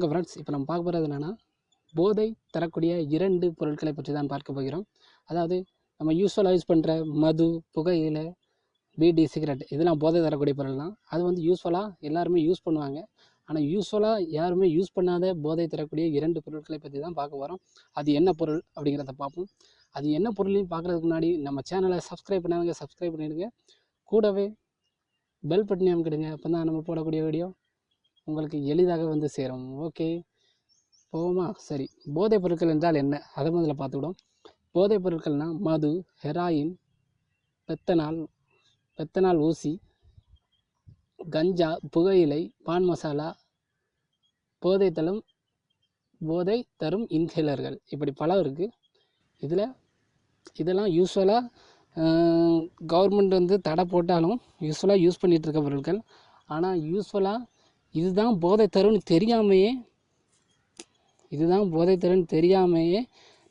வணக்கம் ஃப்ரெண்ட்ஸ் இப்போ நம்ம பார்க்க போகிறது என்னென்னா போதை தரக்கூடிய இரண்டு பொருட்களை பற்றி தான் பார்க்க போகிறோம். அதாவது நம்ம யூஸ்வலாக யூஸ் பண்ணுற மது புகையில பீடி சிகரெட் இதெல்லாம் போதை தரக்கூடிய பொருள் தான். அது வந்து யூஸ்வலாக எல்லாருமே யூஸ் பண்ணுவாங்க. ஆனால் யூஸ்வலாக யாருமே யூஸ் பண்ணாத போதை தரக்கூடிய இரண்டு பொருட்களை பற்றி தான் பார்க்க போகிறோம் அது என்ன பொருள் அப்படிங்கிறத பார்ப்போம். அது என்ன பொருளையும் பார்க்குறதுக்கு முன்னாடி நம்ம சேனலை சப்ஸ்கிரைப் பண்ணாதவங்க சப்ஸ்கிரைப் பண்ணிவிடுங்க கூடவே பெல் பட்டனை அமைக்கிடுங்க. அப்போ தான் நம்ம போடக்கூடிய வீடியோ உங்களுக்கு எளிதாக வந்து சேரும். ஓகே. போவோமா? சரி. போதைப் பொருட்கள் என்றால் என்ன? அதை முதல்ல பார்த்துக்கிடும் போதைப் பொருட்கள்னால் மது ஹெராயின் பெத்தனால் பெத்தனால் ஊசி கஞ்சா புகையிலை பான் மசாலா போதை தரும் போதை தரும் இன்ஹேலர்கள். இப்படி பல இருக்குது இதில் இதெல்லாம் யூஸ்வலாக கவர்மெண்ட் வந்து தடை போட்டாலும் யூஸ்வலாக யூஸ் பண்ணிகிட்டு இருக்க பொருட்கள். ஆனால் யூஸ்வலாக இதுதான் போதை தரும்னு தெரியாமையே இதுதான் போதை தரும்னு தெரியாமையே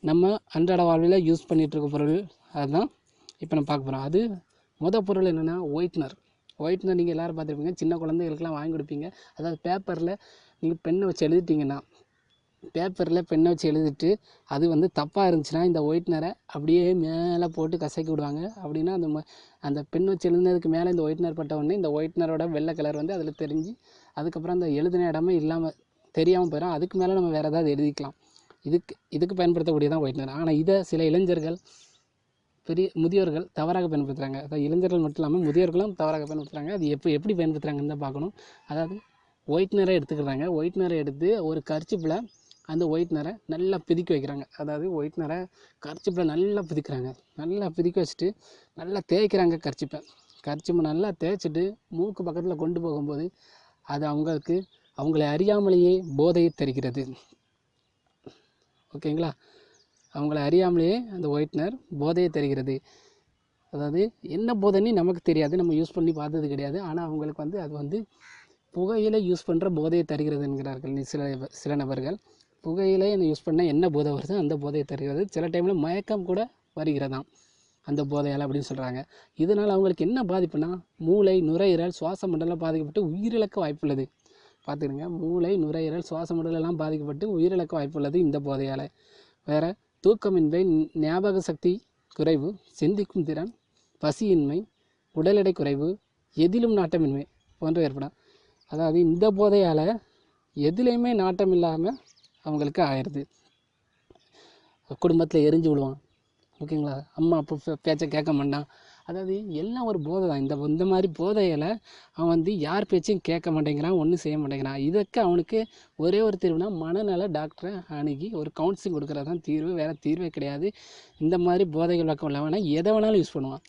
நம்ம அன்றாட வாழ்வில் யூஸ் பண்ணிகிட்டு இருக்க பொருள். அதுதான் இப்போ நம்ம பார்க்க போகிறோம் அது மொதல் பொருள் என்னென்னா ஒயிட்னர் ஒயிட்னர் நீங்கள் எல்லோரும் பார்த்துருப்பீங்க. சின்ன குழந்தைகளுக்கெல்லாம் வாங்கி கொடுப்பீங்க. அதாவது பேப்பரில் நீங்கள் பெண்ணை வச்சு எழுதிட்டிங்கன்னா பேப்பரில் பெண்ணை வச்சு எழுதிட்டு அது வந்து தப்பாக இருந்துச்சுன்னா இந்த ஒயிட்னரை அப்படியே மேலே போட்டு கசக்கி விடுவாங்க. அப்படின்னா அந்த ம- அந்த பென் வச்சு எழுதுனதுக்கு மேலே இந்த ஒயிட்னர் பட்ட உடனே இந்த ஒயிட்னரோட வெள்ளை கலர் வந்து அதில் தெரிஞ்சு அதுக்கப்புறம் அந்த எழுதின இடமே இல்லாமல் தெரியாமல் போயிடும் அதுக்கு மேலே நம்ம வேறு ஏதாவது எழுதிக்கலாம். இதுக்கு இதுக்கு பயன்படுத்தக்கூடியதான் ஒயிட்னர் ஆனால் இதை சில இளைஞர்கள் பெரிய முதியோர்கள் தவறாக பயன்படுத்துகிறாங்க அதாவது இளைஞர்கள் மட்டும் இல்லாமல் முதியோர்களும் தவறாக பயன்படுத்துகிறாங்க அது எப்போ எப்படி பயன்படுத்துகிறாங்கன்னு தான் பார்க்கணும். அதாவது ஒயிட்னரை எடுத்துக்கிறாங்க. ஒயிட்னரை எடுத்து ஒரு கர்ச்சிப்பில் அந்த ஒயிட்னரை நல்லா பிதிக்க வைக்கிறாங்க. அதாவது ஒயிட்னரை கர்ச்சிப்பில் நல்லா பிதிக்கிறாங்க. நல்லா பிதிக்க வச்சுட்டு நல்லா தேய்க்கிறாங்க கர்ச்சிப்பை. கர்ச்சிப்பை நல்லா தேய்ச்சிட்டு மூக்கு பக்கத்தில் கொண்டு போகும்போது அது அவங்களுக்கு அவங்களை அறியாமலேயே போதையை தருகிறது. ஓகேங்களா? அவங்கள அறியாமலேயே அந்த ஒயிட்னர் போதையை தருகிறது. அதாவது என்ன போதைன்னு நமக்கு தெரியாது. நம்ம யூஸ் பண்ணி பார்த்தது கிடையாது. ஆனால் அவங்களுக்கு வந்து அது வந்து புகையில யூஸ் பண்ணுற போதையை தருகிறது என்கிறார்கள் சில சில நபர்கள். புகையிலை யூஸ் பண்ணால் என்ன போதை வருதோ அந்த போதையை தருகிறது. சில டைமில் மயக்கம் கூட வருகிறதாம். அந்த போதையால் அப்படின்னு சொல்கிறாங்க இதனால் அவங்களுக்கு என்ன பாதிப்புனா மூளை நுரையீரல் சுவாச மண்டலம் பாதிக்கப்பட்டு உயிரிழக்க வாய்ப்புள்ளது. பார்த்துக்கிடுங்க மூளை நுரையீரல் சுவாச மண்டலம்லாம் பாதிக்கப்பட்டு உயிரிழக்க வாய்ப்புள்ளது இந்த போதையால். வேறு தூக்கமின்மை ஞாபக சக்தி குறைவு சிந்திக்கும் திறன் பசியின்மை உடல் எடை குறைவு எதிலும் நாட்டமின்மை போன்ற ஏற்படும் அதாவது இந்த போதையால் எதுலேயுமே நாட்டம் இல்லாமல் அவங்களுக்கு ஆயிடுது. குடும்பத்தில் எரிஞ்சு விடுவான் ஓகேங்களா? அம்மா அப்பா பே- பேச்சை கேட்க மாட்டான். அதாவது எல்லாம் ஒரு போதை தான் இந்த இந்த மாதிரி போதையில் அவன் வந்து யார் பேச்சையும் கேட்க மாட்டேங்கிறான் ஒன்றும் செய்ய மாட்டேங்கிறான். இதற்கு அவனுக்கு ஒரே ஒரு தீர்வுனா மனநல டாக்டரை அணுகி ஒரு கவுன்சிலிங் கொடுக்குறது தான் தீர்வு. வேறு தீர்வே கிடையாது. இந்த மாதிரி போதைகள் பக்கம் உள்ளவனா எதை வேணாலும் யூஸ் பண்ணுவான்.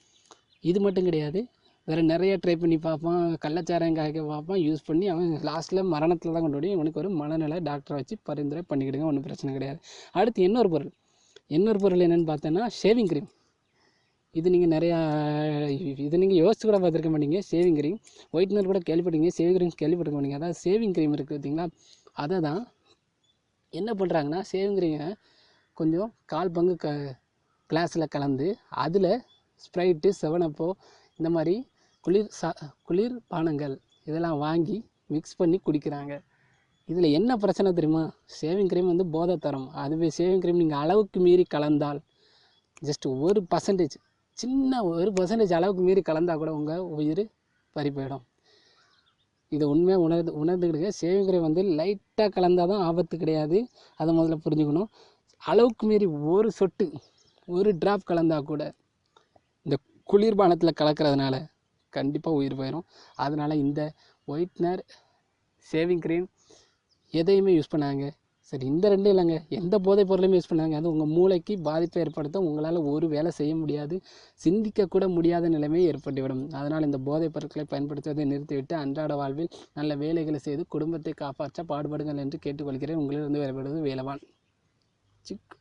இது மட்டும் கிடையாது. வேறு நிறைய ட்ரை பண்ணி பார்ப்பான். கள்ளச்சாராயம் காய்க்க பார்ப்பான். யூஸ் பண்ணி அவன் லாஸ்ட்டில் மரணத்தில் தான் கொண்டு போய் இவனுக்கு ஒரு மனநல டாக்டரை வச்சு பரிந்துரை பண்ணிக்கிடுங்க. ஒன்றும் பிரச்சனை கிடையாது. அடுத்து இன்னொரு பொருள். இன்னொரு பொருள் என்னென்னு பார்த்தோன்னா ஷேவிங் க்ரீம் இது நீங்கள் நிறையா இது நீங்கள் யோசிச்சு கூட பார்த்துருக்க மாட்டீங்க. ஷேவிங் க்ரீம் ஒயிட்னர் கூட கேள்விப்பட்டீங்க ஷேவிங் க்ரீம் கேள்விப்பட்டிருக்க மாட்டீங்க. அதாவது ஷேவிங் க்ரீம் இருக்குது பார்த்தீங்களா? அதை தான் என்ன பண்ணுறாங்கன்னா ஷேவிங் க்ரீமை கொஞ்சம் கால் பங்கு க கிளாஸில் கலந்து அதில் ஸ்ப்ரைட்டு செவனப்போ இந்த மாதிரி குளிர் சா குளிர் பானங்கள் இதெல்லாம் வாங்கி மிக்ஸ் பண்ணி குடிக்கிறாங்க. இதில் என்ன பிரச்சனை தெரியுமா? ஷேவிங் க்ரீம் வந்து போதை தரும். அதுவே ஷேவிங் க்ரீம் நீங்கள் அளவுக்கு மீறி கலந்தால் ஜஸ்ட் ஒரு பர்சன்டேஜ் சின்ன ஒரு பர்சன்டேஜ் அளவுக்கு மீறி கலந்தால் கூட உங்கள் உயிர் பறி போயிடும். இதை உண்மையாக உணர்ந்து உணர்ந்துக்கிடுங்க. ஷேவிங் க்ரீம் வந்து லைட்டாக கலந்தால் தான் ஆபத்து கிடையாது. அதை முதல்ல புரிஞ்சுக்கணும். அளவுக்கு மீறி ஒரு சொட்டு ஒரு ட்ராப் கலந்தால் கூட குளிர்பானத்தில் கலக்கிறதுனால கண்டிப்பாக உயிர் போயிடும் அதனால் இந்த ஒயிட்னர் ஷேவிங் க்ரீம் எதையுமே யூஸ் பண்ணாங்க சரி இந்த ரெண்டும் இல்லைங்க. எந்த போதைப் பொருளையுமே யூஸ் பண்ணாங்க அது உங்கள் மூளைக்கு பாதிப்பை ஏற்படுத்த உங்களால் ஒரு வேலை செய்ய முடியாது. சிந்திக்கக்கூட முடியாத நிலைமை ஏற்பட்டுவிடும். அதனால் இந்த போதைப் பொருட்களை பயன்படுத்துவதை நிறுத்திவிட்டு அன்றாட வாழ்வில் நல்ல வேலைகளை செய்து குடும்பத்தை காப்பாற்ற பாடுபடுங்கள் என்று கேட்டுக்கொள்கிறேன். உங்களிலிருந்து வேறுபடுவது வேலவான். சிக்.